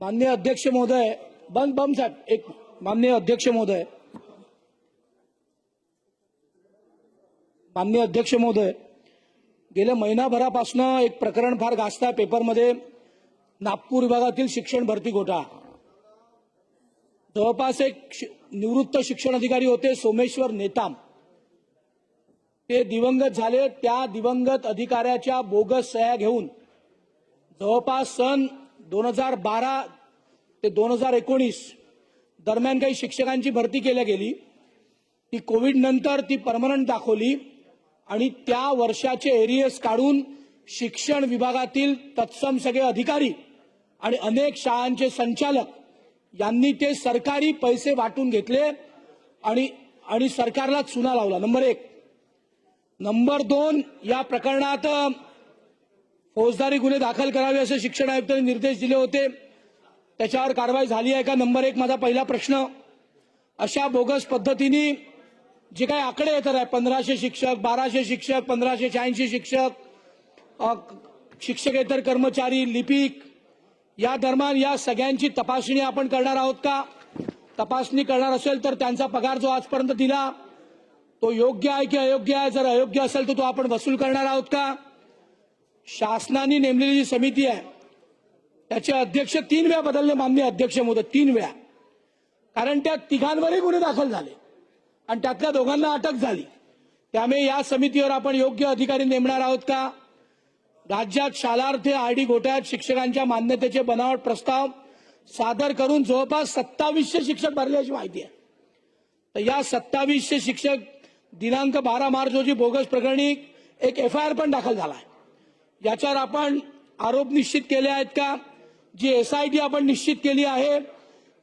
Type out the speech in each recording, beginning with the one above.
माननीय अध्यक्ष महोदय बंद बम साहेब एक माननीय अध्यक्ष महोदय. माननीय अध्यक्ष महोदय गेल्या महिनाभरापासनं एक प्रकरण फार गाजत आहे पेपरमध्ये. नागपूर विभागातील शिक्षण भरती घोटाळा. जवळपास एक निवृत्त शिक्षण अधिकारी होते सोमेश्वर नेताम. ते दिवंगत झाले त्या दिवंगत अधिकाऱ्याच्या बोगस सह्या घेऊन जवळपास सन दोन हजार बारा ते दोन हजार एकोणीस दरम्यान काही शिक्षकांची भरती केल्या गेली. ती कोविड नंतर ती परमनंट दाखवली आणि त्या वर्षाचे एरियस काढून शिक्षण विभागातील तत्सम सगळे अधिकारी आणि अनेक शाळांचे संचालक यांनी ते सरकारी पैसे वाटून घेतले आणि आणि सरकारला चुना लावला. नंबर एक. नंबर दोन या प्रकरणात फौजदारी गुन्हे दाखल करावे असे शिक्षण आयुक्तांनी निर्देश दिले होते. त्याच्यावर कारवाई झाली आहे का? नंबर एक माझा पहिला प्रश्न. अशा बोगस पद्धतीने जे काही आकडे येतात आहे पंधराशे शिक्षक बाराशे शिक्षक पंधराशे शहाऐंशी शिक्षक शिक्षकेतर कर्मचारी लिपिक या दरम्यान या सगळ्यांची तपासणी आपण करणार आहोत का? तपासणी करणार असेल तर त्यांचा पगार जो आजपर्यंत दिला तो योग्य आहे की अयोग्य आहे? जर अयोग्य असेल तर तो आपण वसूल करणार आहोत का? शासनाने नेमलेली जी समिती आहे त्याचे अध्यक्ष तीन वेळा बदलले मान्य अध्यक्ष महोदय तीन वेळा. कारण त्या तिघांवरही गुन्हे दाखल झाले आणि त्यातल्या दोघांना अटक झाली. त्यामुळे या समितीवर आपण योग्य अधिकारी नेमणार आहोत का? राज्यात शालार्थ आयडी घोटाळ्यात शिक्षकांच्या मान्यतेचे बनावट प्रस्ताव सादर करून जवळपास सत्तावीसशे शिक्षक भरल्याची माहिती आहे. तर या सत्तावीसशे शिक्षक दिनांक बारा मार्च रोजी बोगस प्रकरणी एक एफ आय आर पण दाखल झाला आहे. याच्यावर आपण आरोप निश्चित केले आहेत का? जी एसआयटी आपण निश्चित केली आहे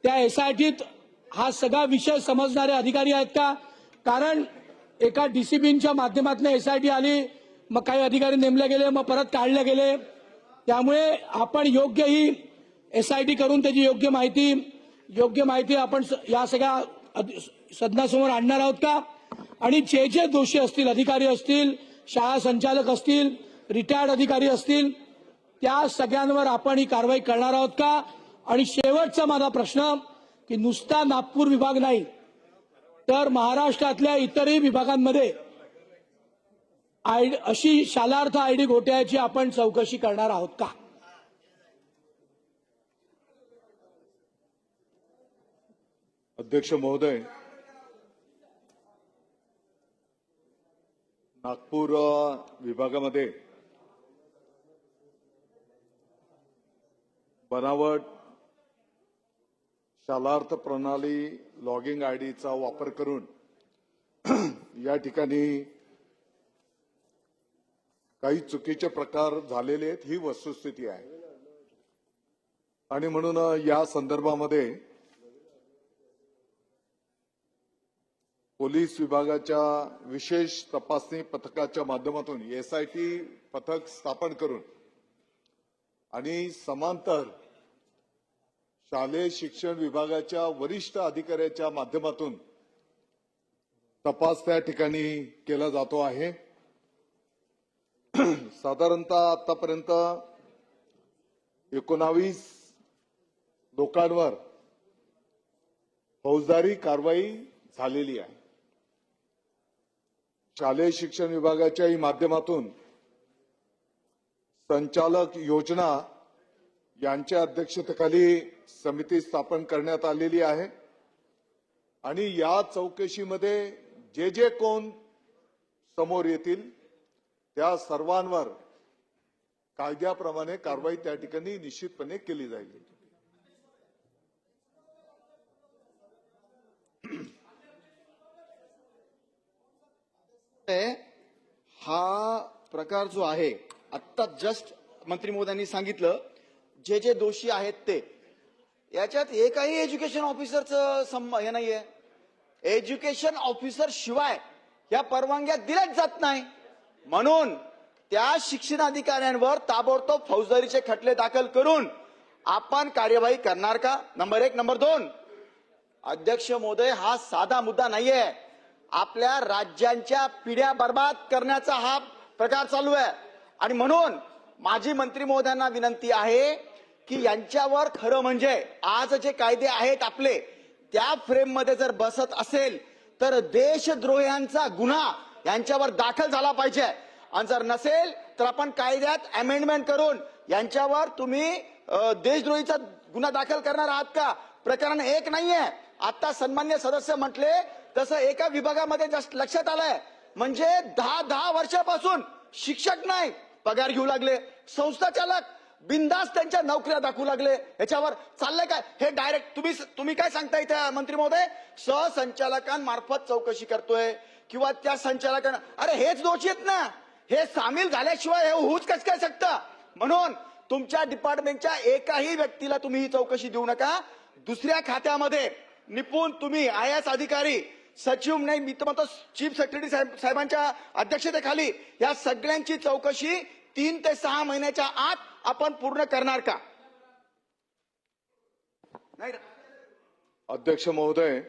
त्या एसआयटीत हा सगळा विषय समजणारे अधिकारी आहेत का? कारण एका डीसीबीच्या माध्यमातून एसआयटी आली मग काही अधिकारी नेमले गेले मग परत काढले गेले. त्यामुळे आपण योग्य ही एसआयटी करून त्याची योग्य माहिती योग्य माहिती आपण स- या सगळ्या सदनासमोर आणणार आहोत का? आणि जे जे दोषी असतील अधिकारी असतील शाळा संचालक असतील रिटायर्ड अधिकारी असतील त्या सगळ्यांवर आपण ही कारवाई करणार आहोत का? आणि शेवटचा माझा प्रश्न की नुसता नागपूर विभाग नाही तर महाराष्ट्रातल्या इतरही विभागांमध्ये आय अशी शालार्थ आयडी घोट्याची आपण चौकशी करणार आहोत का? अध्यक्ष महोदय नागपूर विभागामध्ये बनावट शालार्थ प्रणाली लॉगिंग आय डीचा वापर करून या ठिकाणी काही चुकीचे प्रकार झालेले आहेत ही वस्तुस्थिती आहे. आणि म्हणून या संदर्भामध्ये पोलीस विभागाच्या विशेष तपासणी पथकाच्या माध्यमातून एसआयटी पथक स्थापन करून आणि समांतर शालेय शिक्षण विभागाच्या वरिष्ठ अधिकाऱ्याच्या माध्यमातून तपास त्या ठिकाणी केला जातो आहे. साधारणतः आतापर्यंत एकोणावीस लोकांवर फौजदारी कारवाई झालेली आहे. शालेय शिक्षण विभागाच्याही माध्यमातून संचालक योजना यांच्या अध्यक्षतेखाली समिती स्थापन करण्यात आलेली आहे. आणि या चौकशीमध्ये जे जे कोण समोर येतील त्या सर्वांवर कायद्याप्रमाणे कारवाई त्या ठिकाणी निश्चितपणे केली जाईल. हा प्रकार जो आहे आत्ता जस्ट मंत्री महोदयांनी सांगितलं जे जे दोषी आहेत ते. याच्यात एकही एज्युकेशन ऑफिसरचं सम हे नाहीये. एज्युकेशन ऑफिसर शिवाय या परवानग्या दिल्याच जात नाही. म्हणून त्या शिक्षण अधिकाऱ्यांवर ताबडतोब फौजदारीचे खटले दाखल करून आपण कार्यवाही करणार का? नंबर एक. नंबर दोन. अध्यक्ष महोदय हा साधा मुद्दा नाहीये. आपल्या राज्यांच्या पिढ्या बर्बाद करण्याचा हा प्रकार चालू आहे. आणि म्हणून माझी मंत्री महोदयांना विनंती आहे की यांच्यावर खरं म्हणजे आज जे कायदे आहेत आपले त्या फ्रेममध्ये जर बसत असेल तर देशद्रोह्यांचा गुन्हा यांच्यावर दाखल झाला पाहिजे. आणि जर नसेल तर आपण कायद्यात अमेंडमेंट करून यांच्यावर तुम्ही देशद्रोहीचा गुन्हा दाखल करणार आहात का? प्रकरण एक नाहीये. आता सन्मान्य सदस्य म्हटले तसं एका विभागामध्ये जास्त लक्षात आलंय. म्हणजे दहा दहा वर्षापासून शिक्षक नाही पगार घेऊ लागले संस्था चालक बिंदास त्यांच्या नोकऱ्या दाखवू लागले. याच्यावर चाललंय काय? हे डायरेक्ट तुम्ही तुम्ही काय सांगता इथे मंत्री महोदय? सहसंचालकांमार्फत चौकशी करतोय किंवा त्या संचालकांना अरे हेच दोषी आहेत ना. हे सामील झाल्याशिवाय हे होऊच कस काय शकतं? म्हणून तुमच्या डिपार्टमेंटच्या एकाही व्यक्तीला तुम्ही ही चौकशी देऊ नका. दुसऱ्या खात्यामध्ये निपुण तुम्ही आय एस अधिकारी सचिव नाही मी तर म्हणतो चीफ सेक्रेटरी साहेब साहेबांच्या अध्यक्षतेखाली या सगळ्यांची चौकशी तीन ते सहा महिन्याच्या आत आपण पूर्ण करणार का? नाही. अध्यक्ष महोदय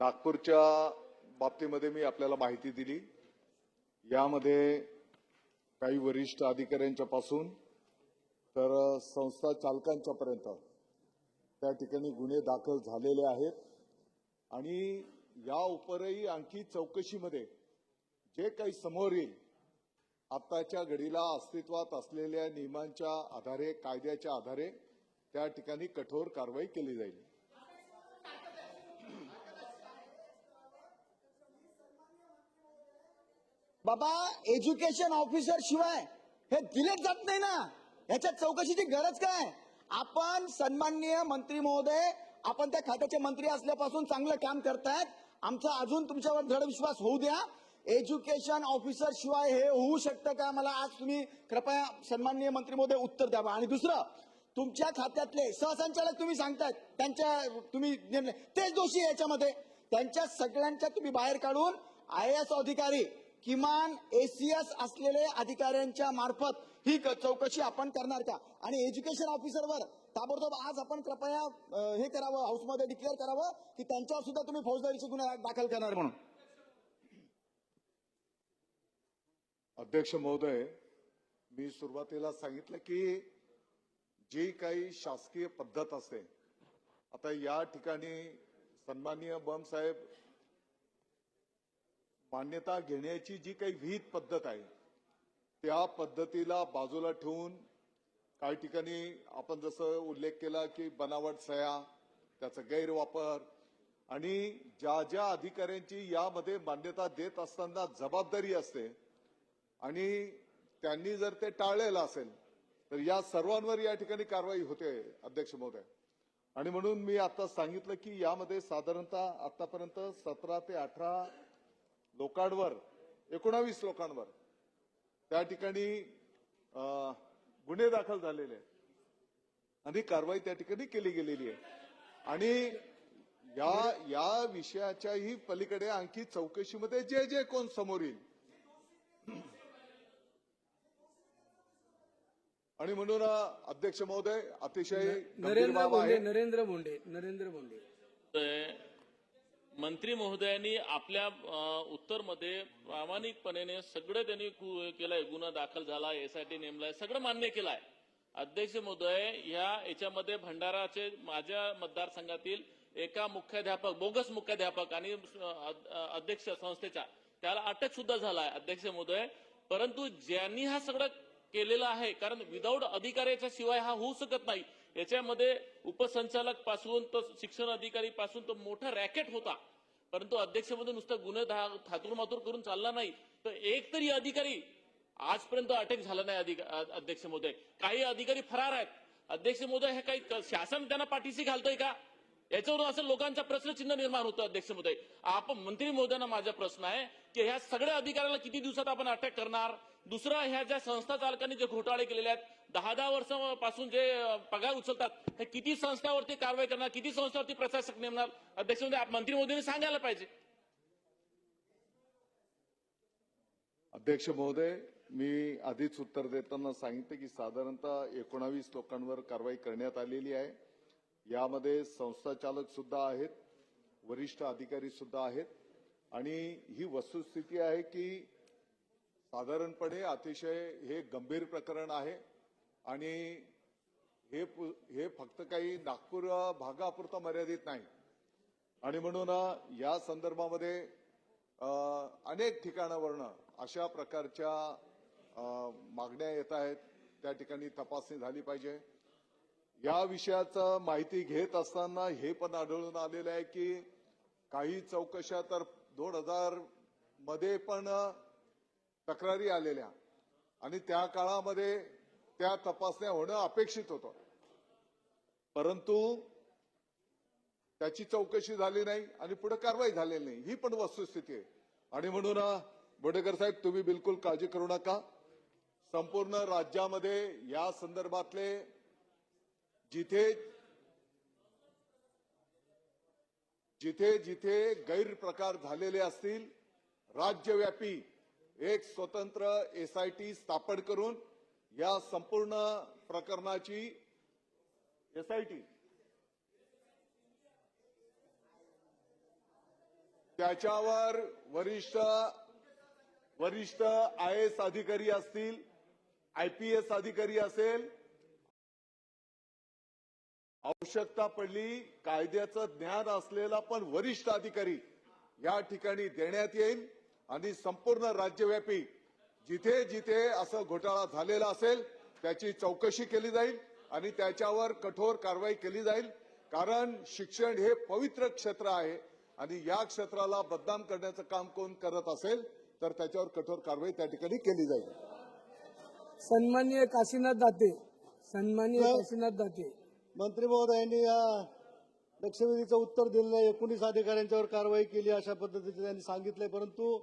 नागपूरच्या बाबतीमध्ये मी आपल्याला माहिती दिली. यामध्ये काही वरिष्ठ अधिकाऱ्यांच्या पासून तर संस्था चालकांच्या पर्यंत त्या ठिकाणी गुन्हे दाखल झालेले आहेत. आणि या उपरही आणखी चौकशीमध्ये जे काही समोर येईल आताच्या घडीला अस्तित्वात असलेल्या नियमांच्या आधारे कायद्याच्या आधारे त्या ठिकाणी कठोर कारवाई केली जाईल. बाबा एज्युकेशन ऑफिसर शिवाय हे दिलेच जात नाही ना. याच्या चौकशीची गरज काय? आपण सन्माननीय मंत्री महोदय आपण त्या खात्याचे मंत्री असल्यापासून चांगलं काम करतायत. आमचा अजून तुमच्यावर दृढ विश्वास होऊ द्या. एज्युकेशन ऑफिसर शिवाय हे होऊ शकतं का? मला आज तुम्ही कृपया सन्माननीय मंत्री महोदय उत्तर द्यावा. आणि दुसरं तुमच्या खात्यातले सहसंचालक तुम्ही सांगतायत. त्यांच्या तुम्ही निर्णय तेच दोषी याच्यामध्ये. त्यांच्या सगळ्यांच्या तुम्ही बाहेर काढून आय एस अधिकारी किमान एसीएस असलेले अधिकाऱ्यांच्या मार्फत ही चौकशी आपण करणार का? आणि एज्युकेशन ऑफिसरवर ताबडतोब आज आपण कृपया हे करावं हाऊसमध्ये डिक्लेअर करावं की त्यांच्यावर सुद्धा तुम्ही फौजदारीचे गुन्हे दाखल करणार म्हणून. अध्यक्ष महोदय मी सुरुवातीला सांगितलं की जी काही शासकीय पद्धत असते आता या ठिकाणी सन्माननीय बम साहेब मान्यता घेण्याची जी काही विहित पद्धत आहे त्या पद्धतीला बाजूला ठेवून काही ठिकाणी आपण जसं उल्लेख केला की बनावट सया त्याचा गैरवापर आणि ज्या ज्या अधिकाऱ्यांची यामध्ये मान्यता देत असताना जबाबदारी असते आणि त्यांनी जर ते टाळलेलं असेल तर या सर्वांवर या ठिकाणी कारवाई होते अध्यक्ष महोदय. आणि म्हणून मी आता सांगितलं की यामध्ये साधारणतः आतापर्यंत सतरा ते अठरा लोकांवर एकोणावीस लोकांवर त्या ठिकाणी गुन्हे दाखल झालेले आहेत. आणि कारवाई त्या ठिकाणी केली गेलेली आहे. आणि या या विषयाच्याही पलीकडे आणखी चौकशीमध्ये जे जे कोण समोर येईल आणि म्हणून अध्यक्ष महोदय अतिशय नरेंद्र बाब बोंडे आहे. नरेंद्र बोंडे नरेंद्र बोंडे. तर मंत्री महोदयांनी आपल्या उत्तरमध्ये प्रामाणिकपणे सगळं त्यांनी केलंय. गुन्हा दाखल झाला एसआयटी नेमलाय सगळं मान्य केलंय. अध्यक्ष महोदय ह्या याच्यामध्ये भंडाराचे माझ्या मतदारसंघातील एका मुख्याध्यापक बोगस मुख्याध्यापक आणि अध्यक्ष संस्थेच्या त्याला अटक सुद्धा झालाय अध्यक्ष महोदय. परंतु ज्यांनी हा सगळं केलेलं आहे. कारण विदाऊट अधिकाऱ्याच्या शिवाय हा होऊ शकत नाही. याच्यामध्ये उपसंचालकपासून तर शिक्षण अधिकारी पासून तो मोठा रॅकेट होता. परंतु अध्यक्षमध्ये नुसतं गुन्हे थातूरमातूर करून चालला नाही. तर एक तरी अधिकारी आजपर्यंत अटक झाला नाही अध्यक्ष महोदय. काही अधिकारी फरार आहेत. अध्यक्ष महोदय हे काही शासन त्यांना पाठीशी घालतोय का? याच्यावरून असं लोकांचा प्रश्नचिन्ह निर्माण होतं अध्यक्ष महोदय. आपण मंत्री महोदयांना माझा प्रश्न आहे की ह्या सगळ्या अधिकाऱ्याला किती दिवसात आपण अटक करणार? दुसरा ह्या ज्या संस्था चालकांनी जे घोटाळे केलेले आहेत दहा दहा वर्षापासून जे पगार उचलतात हे किती संस्थावरती कारवाई करणार किती संस्थावरती प्रशासक नेमणार? अध्यक्ष म्हणजे मंत्री मोदींनी सांगायला पाहिजे. अध्यक्ष महोदय मी आधीच उत्तर देताना सांगितलं की साधारणतः एकोणावीस लोकांवर कारवाई करण्यात आलेली आहे. यामध्ये संस्था चालक सुद्धा आहेत वरिष्ठ अधिकारी सुद्धा आहेत. आणि ही वस्तुस्थिती आहे की साधारणपणे अतिशय हे गंभीर प्रकरण आहे आणि हे पु- हे फक्त काही नागपूर भागापुरतं मर्यादित नाही. आणि म्हणून या संदर्भामध्ये अनेक ठिकाणावरनं अशा प्रकारच्या मागण्या येत आहेत. त्या ठिकाणी तपासणी झाली पाहिजे. या विषयाचं माहिती घेत असताना हे पण आढळून आलेलं आहे की काही चौकशा तर दोन हजारमध्ये पण तक्रारी आलेल्या. आणि त्या काळामध्ये त्या तपासण्या होणं अपेक्षित होतं. परंतु त्याची चौकशी झाली नाही आणि पुढे कारवाई झालेली नाही. ही पण वस्तुस्थिती आहे. आणि म्हणून अ, बोडेकर साहेब तुम्ही बिलकुल काळजी करू नका. संपूर्ण राज्यामध्ये या संदर्भातले जिथे जिथे जिथे गैरप्रकार झालेले असतील राज्यव्यापी एक स्वतंत्र एसआयटी स्थापन करून या संपूर्ण प्रकरणाची एसआयटी त्याच्यावर वरिष्ठ वरिष्ठ आय एस अधिकारी असतील आयपीएस अधिकारी असेल आवश्यकता पडली कायद्याचं ज्ञान असलेला पण वरिष्ठ अधिकारी या ठिकाणी देण्यात येईल. आणि संपूर्ण राज्यव्यापी जिथे जिथे असं घोटाळा झालेला असेल त्याची चौकशी केली जाईल आणि त्याच्यावर कठोर कारवाई केली जाईल. कारण शिक्षण हे पवित्र क्षेत्र आहे आणि या क्षेत्राला बदनाम करण्याचं काम कोण करत असेल तर त्याच्यावर कठोर कारवाई त्या ठिकाणी केली जाईल. सन्माननीय काशीनाथ दाते सन्माननीय काशीनाथ दाते. मंत्री महोदयांनी या लक्षवेधीचं उत्तर दिलेलं आहे. एकोणीस अधिकाऱ्यांच्यावर कारवाई केली अशा पद्धतीचे त्यांनी सांगितलंय परंतु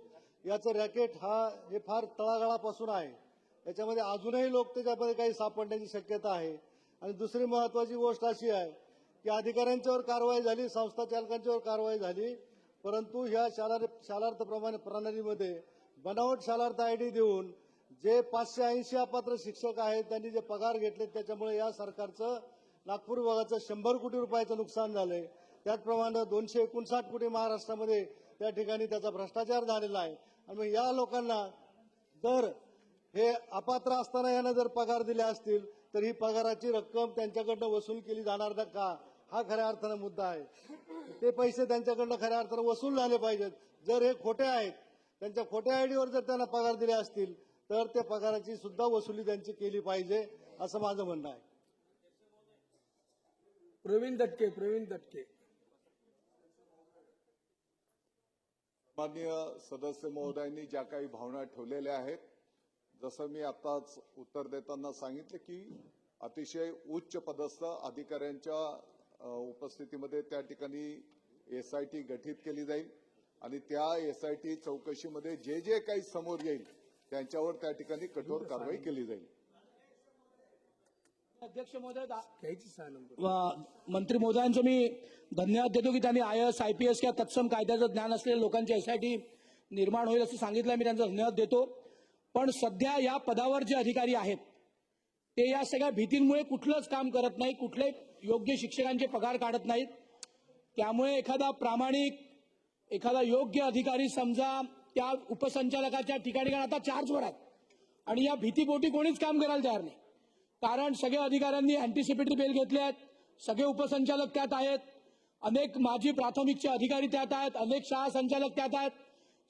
याचं रॅकेट हा हे फार तळागाळापासून आहे. याच्यामध्ये अजूनही लोक त्याच्यामध्ये काही सापडण्याची शक्यता आहे. आणि दुसरी महत्वाची गोष्ट अशी आहे की अधिकाऱ्यांच्यावर कारवाई झाली संस्था चालकांच्यावर कारवाई झाली परंतु ह्या शालार शालार्थ प्रमाणे प्रणालीमध्ये बनावट शालार्थ आयडी देऊन जे पाचशे ऐंशी अपात्र शिक्षक आहेत त्यांनी जे पगार घेतले त्याच्यामुळे या सरकारचं नागपूर विभागाचं शंभर कोटी रुपयाचं नुकसान झालंय. त्याचप्रमाणे दोनशे एकोणसाठ कोटी महाराष्ट्रामध्ये त्या ठिकाणी त्याचा भ्रष्टाचार झालेला आहे. आणि मग या लोकांना जर हे अपात्र असताना यांना जर पगार दिले असतील तर ही पगाराची रक्कम त्यांच्याकडनं वसूल केली जाणार ना का? हा खऱ्या अर्थानं मुद्दा आहे. ते पैसे त्यांच्याकडनं खऱ्या अर्थानं वसूल झाले पाहिजेत. जर हे खोटे आहेत त्यांच्या खोट्या आयडीवर जर त्यांना पगार दिले असतील तर त्या पगाराची सुद्धा वसुली त्यांची केली पाहिजे असं माझं म्हणणं आहे. प्रवीण दटके प्रवीण दटके. माननीय सदस्य महोदयांनी ज्या काही भावना ठेवलेल्या आहेत जसं मी आताच उत्तर देताना सांगितलं की अतिशय उच्च पदस्थ अधिकाऱ्यांच्या उपस्थितीमध्ये त्या ठिकाणी एसआयटी गठीत केली जाईल आणि त्या एसआयटी चौकशीमध्ये जे जे काही समोर येईल त्यांच्यावर त्या ठिकाणी कठोर कारवाई केली जाईल. अध्यक्ष महोदय मंत्री महोदयांचं मी धन्यवाद देतो की त्यांनी I S I P S किंवा तत्सम कायद्याचं ज्ञान असलेल्या लोकांची एसआयटी निर्माण होईल असं सांगितलं मी त्यांचा धन्यवाद देतो. पण सध्या या पदावर जे अधिकारी आहेत ते या सगळ्या भीतींमुळे कुठलंच काम करत नाही कुठले योग्य शिक्षकांचे पगार काढत नाहीत. त्यामुळे एखादा प्रामाणिक एखादा योग्य अधिकारी समजा त्या उपसंचालकाच्या ठिकाणी कारण आता चार्जवर आहेत आणि या भीतीपोटी कोणीच काम करायला तयार नाही. कारण सगळ्या अधिकाऱ्यांनी अँटिसिपेटरी बेल घेतले आहेत. सगळे उपसंचालक त्यात आहेत. अनेक माजी प्राथमिकचे अधिकारी त्यात आहेत. अनेक शाळा संचालक त्यात आहेत.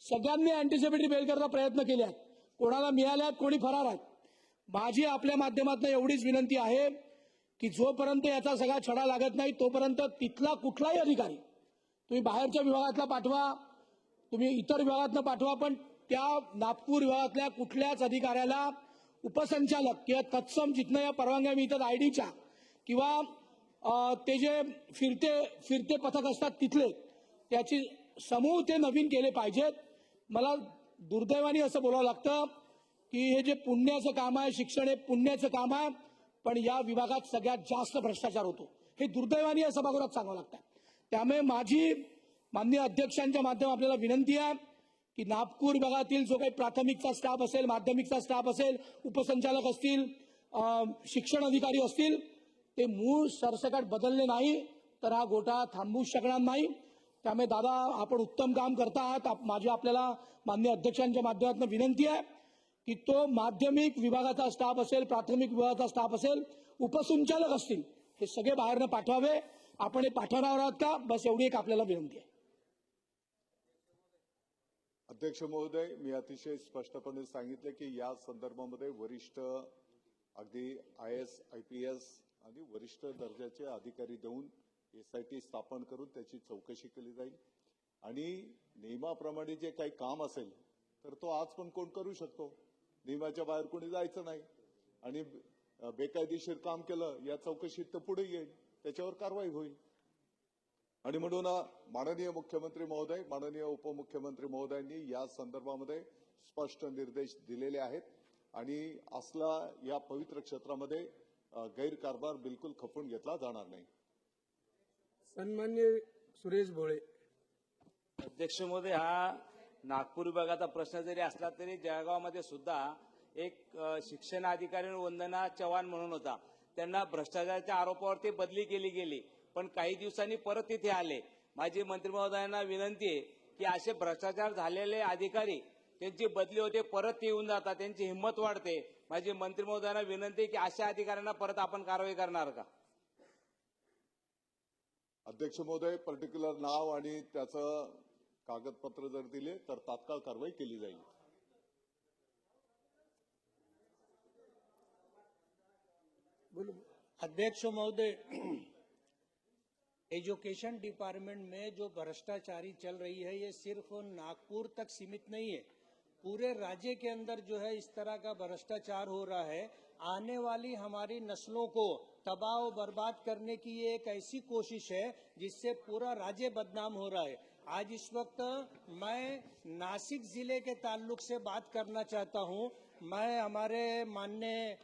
सगळ्यांनी अँटिसिपेटरी बेल करता प्रयत्न केले आहेत. कोणाला मिळाल्यात कोणी फरार आहेत. माझी आपल्या माध्यमातून एवढीच विनंती आहे की जोपर्यंत याचा सगळा छडा लागत नाही तोपर्यंत तिथला कुठलाही अधिकारी तुम्ही बाहेरच्या विभागातला पाठवा तुम्ही इतर विभागातनं पाठवा पण त्या नागपूर विभागातल्या कुठल्याच अधिकाऱ्याला उपसंचालक किंवा तत्सम जिथनं या परवानग्या मिळतात आयडीच्या किंवा ते जे फिरते फिरते पथक असतात तिथले त्याची समूह ते नवीन केले पाहिजेत. मला दुर्दैवाने असं बोलावं लागतं की हे जे पुण्याचं काम आहे शिक्षण हे पुण्याचं काम आहे पण या विभागात सगळ्यात जास्त भ्रष्टाचार होतो. हे दुर्दैवाने या सभागृहात सांगावं लागतं. त्यामुळे माझी माननीय अध्यक्षांच्या माध्यमात आपल्याला विनंती आहे की नागपूर विभागातील जो काही प्राथमिकचा स्टाफ असेल माध्यमिकचा स्टाफ असेल उपसंचालक असतील शिक्षण अधिकारी असतील ते मूळ सरसकट बदलले नाही तर हा घोटाळा थांबू शकणार नाही. त्यामुळे दादा आपण उत्तम काम करता आहात. आप- माझी आपल्याला मान्य अध्यक्षांच्या माध्यमातून विनंती आहे की तो माध्यमिक विभागाचा स्टाफ असेल प्राथमिक विभागाचा स्टाफ असेल उपसंचालक असतील हे सगळे बाहेरनं पाठवावे. आपण हे पाठवणार आहात का? बस एवढी एक आपल्याला विनंती आहे. अध्यक्ष महोदय मी अतिशय स्पष्टपणे सांगितले की या संदर्भामध्ये वरिष्ठ अगदी I S I P S आणि वरिष्ठ दर्जाचे अधिकारी देऊन एस आय टी स्थापन करून त्याची चौकशी केली जाईल. आणि नियमाप्रमाणे जे काही काम असेल तर तो आज पण कोण करू शकतो? नियमाच्या बाहेर कोणी जायचं नाही. आणि बेकायदेशीर काम केलं या चौकशीत तर पुढे येईल. त्याच्यावर कारवाई होईल. आणि म्हणून माननीय मुख्यमंत्री महोदय माननीय उपमुख्यमंत्री महोदयांनी या संदर्भामध्ये स्पष्ट निर्देश दिलेले आहेत. आणि असला या पवित्र क्षेत्रामध्ये गैरकारभार बिलकुल खपून घेतला जाणार नाही. सन्मान्य सुरेश भोळे. अध्यक्ष महोदय हा नागपूर विभागाचा प्रश्न जरी असला तरी जळगावमध्ये सुद्धा एक शिक्षण अधिकारी वंदना चव्हाण म्हणून होता. त्यांना भ्रष्टाचाराच्या आरोपावरती बदली केली गेली. पण काही दिवसांनी परत तिथे आले. माझी मंत्री महोदयांना विनंती आहे की असे भ्रष्टाचार झालेले अधिकारी त्यांची बदली होते परत ते येऊन जातात त्यांची हिंमत वाढते. माझी मंत्री महोदयांना विनंती आहे की अशा अधिकाऱ्यांना परत आपण कारवाई करणार का? अध्यक्ष महोदय पर्टिक्युलर नाव आणि त्याचं कागदपत्र जर दिले तर तात्काळ कारवाई केली जाईल. बोलो अध्यक्ष महोदय एजुकेशन डिपार्टमेंट में जो भ्रष्टाचारी चल रही है, ये सिर्फ़ नागपुर तक सीमित नहीं है। पूरे राज्य के अंदर जो है, इस तरह का भ्रष्टाचार हो रहा है। आने वाली हमारी नस्लों को तबाह बर्बाद करने की ये एक ऐसी कोशिश है, जिससे पूरा राज्य बदनाम हो रहा है। आज इस वक्त मैं नासिक ज़िले के ताल्लुक से बात करना चाहता हूँ। मैं हमारे माननीय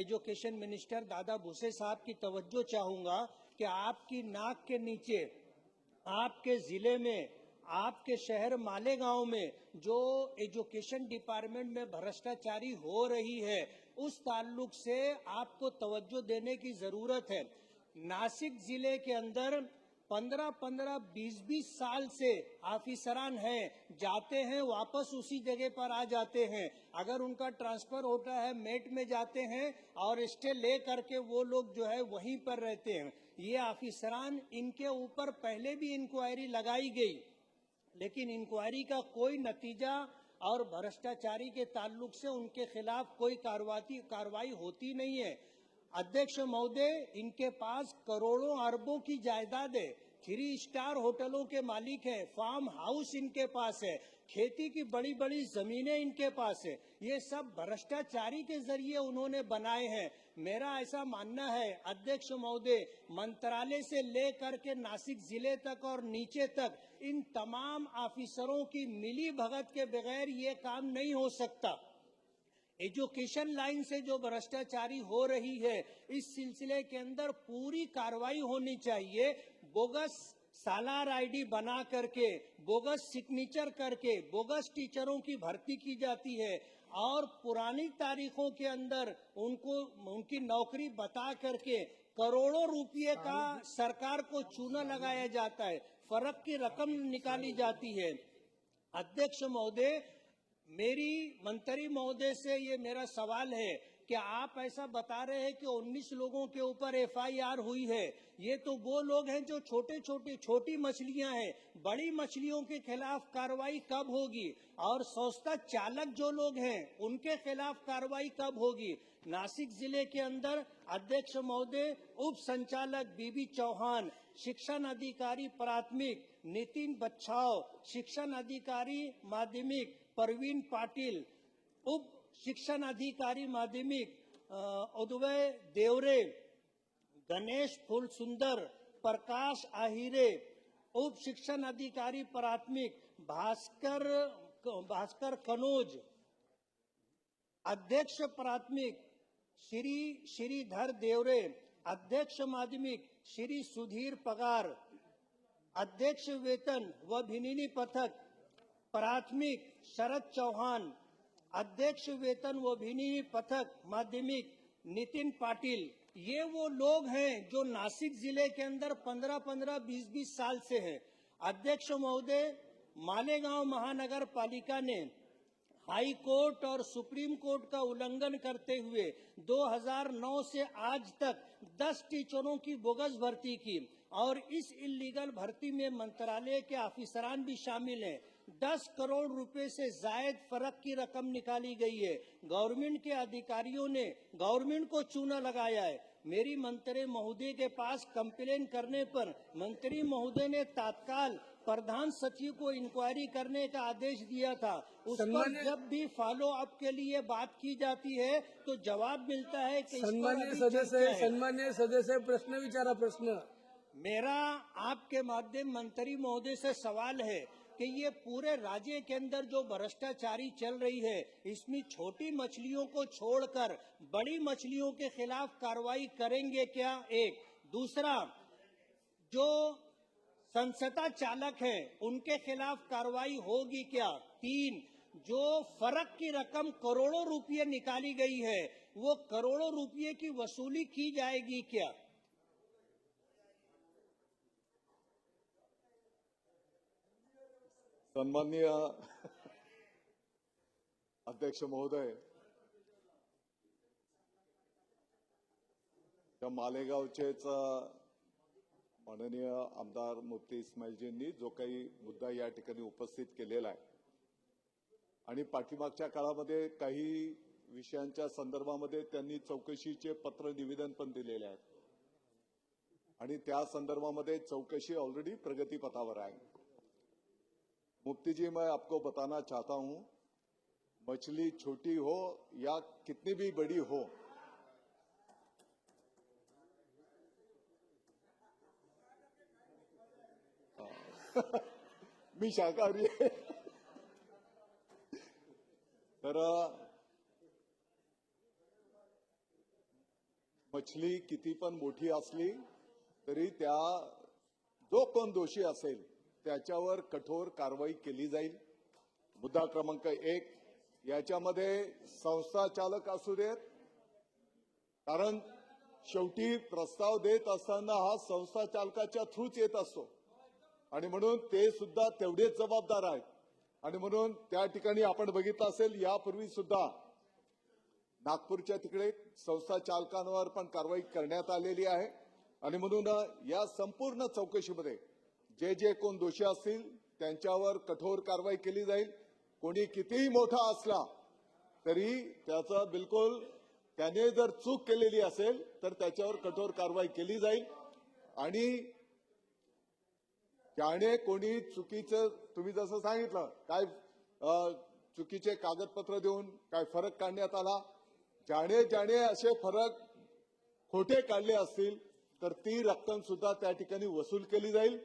एजुकेशन मिनिस्टर दादा भूसे साहब की तवज्जो चाहूँगा। कि आपकी नाक के नीचे, आपके ज़िले में, आपके शहर मालेगांव में जो एजुकेशन डिपार्टमेंट में भ्रष्टाचारी हो रही है, उस ताल्लुक से आपको तवज्जो देने की ज़रूरत है। नासिक ज़िले के अंदर पंद्रह पंद्रह बीस बीस साल से ऑफिसरान हैं, जाते हैं, वापस उसी जगह पर आ जाते हैं। अगर उनका ट्रांसफ़र होता है, मेट में जाते हैं और स्टे ले करके वो लोग जो है वहीं पर रहते हैं। ये ऑफिसरान इनके ऊपर पहले भी इंक्वायरी लगाई गई, लेकिन इंक्वायरी का कोई नतीजा और भ्रष्टाचारी के ताल्लुक से उनके खिलाफ कोई कार्रवाई कार्रवाई होती नहीं है। अध्यक्ष महोदय, इनके पास करोड़ों अरबों की जायदाद है थ्री स्टार होटलों के मालिक हैं, फार्म हाउस इनके पास है, खेती की बड़ी बड़ी जमीनें इनके पास है। ये सब भ्रष्टाचारी के ज़रिए उन्होंने बनाए हैं। मेरा ऐसा मानना है, अध्यक्ष महोदय, मंत्रालय से लेकर के नासिक ज़िले तक और नीचे तक, इन तमाम ऑफिसरों की मिली भगत के बगैर ये काम नहीं हो सकता। एजुकेशन लाइन से जो भ्रष्टाचारी हो रही है, इस सिलसिले के अंदर पूरी कार्रवाई होनी चाहिए। बोगस सालार आईडी बना करके, बोगस सिग्नेचर करके, बोगस टीचरों की भर्ती की जाती है और पुरानी तारीखों के अंदर उनको, उनकी नौकरी बता करके करोड़ों रुपये का सरकार को चूना लगाया जाता है। फ़र्क की रकम निकाली जाती है। अध्यक्ष महोदय मेरी मंत्री महोदय से ये मेरा सवाल है कि आप ऐसा बता रहे हैं कि 19 लोगों के ऊपर एफआईआर हुई है? ये तो वो लोग हैं जो छोटे छोटे छोटी मछलियाँ हैं। बड़ी मछलियों के खिलाफ कार्रवाई कब होगी? और संस्था चालक जो लोग हैं, उनके खिलाफ कार्रवाई कब होगी? नासिक ज़िले के अंदर अध्यक्ष महोदय, उप संचालक बीबी चौहान, शिक्षण अधिकारी प्राथमिक नितिन बच्छाव शिक्षण अधिकारी माध्यमिक परवीन पाटिल, उप शिक्षण अधिकारी माध्यमिक उदय देवरे गणेश फूल सुंदर, प्रकाश आहिरे उप शिक्षण अधिकारी प्राथमिक, भास्कर भास्कर कनोज। अध्यक्ष प्राथमिक, श्री, श्रीधर देवरे। अध्यक्ष माध्यमिक, श्री सुधीर पगार। अध्यक्ष वेतन व भिनिनी पथक। प्राथमिक, शरद चौहान। अध्यक्ष वेतन व भिनिनी पथक माध्यमिक नितिन पाटिल, ये वो लोग हैं जो नासिक ज़िले के अंदर पंद्रह पंद्रह बीस बीस साल से हैं। अध्यक्ष महोदय, मालेगांव महानगर पालिका ने हाई कोर्ट और सुप्रीम कोर्ट का उल्लंघन करते हुए 2009 से आज तक 10 टीचरों की बोगस भर्ती की और इस इलीगल भर्ती में मंत्रालय के ऑफिसरान भी शामिल हैं। 10 करोड़ रुपए से जायद फ़र्क की रकम निकाली गई है। गवर्नमेंट के अधिकारियों ने गवर्नमेंट को चूना लगाया है। मेरी मंत्री महोदय के पास कंप्लेन करने पर मंत्री महोदय ने तत्काल प्रधान सचिव को इंक्वायरी करने का आदेश दिया था। उस पर जब भी फॉलो अप के लिए बात की जाती है तो जवाब मिलता है कि अभी सदस्य। सन्मान्य सदस्य प्रश्न विचारा प्रश्न। मेरा आपके माध्यम मंत्री महोदय से सवाल है कि ये पूरे राज्य के अंदर जो भ्रष्टाचारी चल रही है, इसमें छोटी मछलियों को छोड़कर बड़ी मछलियों के खिलाफ कार्रवाई करेंगे क्या? एक। दूसरा, जो संसदा चालक है, उनके खिलाफ कार्रवाई होगी क्या? तीन, जो फ़र्क की रकम करोड़ों रुपये निकाली गई है, वो करोड़ों रुपये की वसूली की जाएगी क्या? सन्माननीय अध्यक्ष महोदय त्या मालेगावचेच माननीय आमदार मुफ्ती इस्माईलजींनी जो काही मुद्दा या ठिकाणी उपस्थित केलेला आहे आणि पाठीमागच्या काळामध्ये काही विषयांच्या संदर्भामध्ये त्यांनी चौकशीचे पत्र निवेदन पण दिलेले आहेत. आणि त्या संदर्भामध्ये चौकशी ऑलरेडी प्रगतीपथावर आहे. मुफ्ती जी, मैं आपको बताना चाहता हूँ, मछली छोटी हो या कितनी भी बड़ी हो मी शाकाहारी तर मछली किती पण मोठी असली, तरी त्या जो कोण दोषी असेल त्याच्यावर कठोर कारवाई केली जाईल. मुद्दा क्रमांक एक याच्यामध्ये संस्था चालक असू देत कारण शेवटी प्रस्ताव देत असताना हा संस्था चालकाच्या थ्रूच येत असतो. आणि म्हणून ते सुद्धा तेवढेच जबाबदार आहेत. आणि म्हणून त्या ठिकाणी आपण बघितलं असेल यापूर्वी सुद्धा नागपूरच्या तिकडे संस्था चालकांवर पण कारवाई करण्यात आलेली आहे. आणि म्हणून या संपूर्ण चौकशीमध्ये जे जे कोण दोषी असतील त्यांच्यावर कठोर कारवाई केली जाईल. कोणी कितीही मोठा असला तरी त्याचं बिलकुल त्याने जर चूक केलेली असेल तर त्याच्यावर कठोर कारवाई केली जाईल. आणि ज्याने कोणी चुकीचं तुम्ही जसं सांगितलं काय चुकीचे कागदपत्र देऊन काय फरक काढण्यात आला. ज्याने ज्याने असे फरक खोटे काढले असतील तर ती रक्कम सुद्धा त्या ठिकाणी वसूल केली जाईल.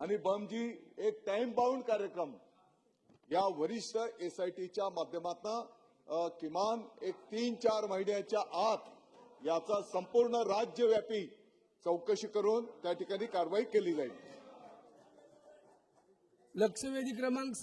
आणि बमजी एक टाइम बाउंड कार्यक्रम. या वरिष्ठ एसआयटीच्या माध्यमातून किमान एक तीन चार महिन्याच्या आत याचा संपूर्ण राज्यव्यापी चौकशी करून त्या ठिकाणी कारवाई केली जाईल. लक्षवेधी क्रमांक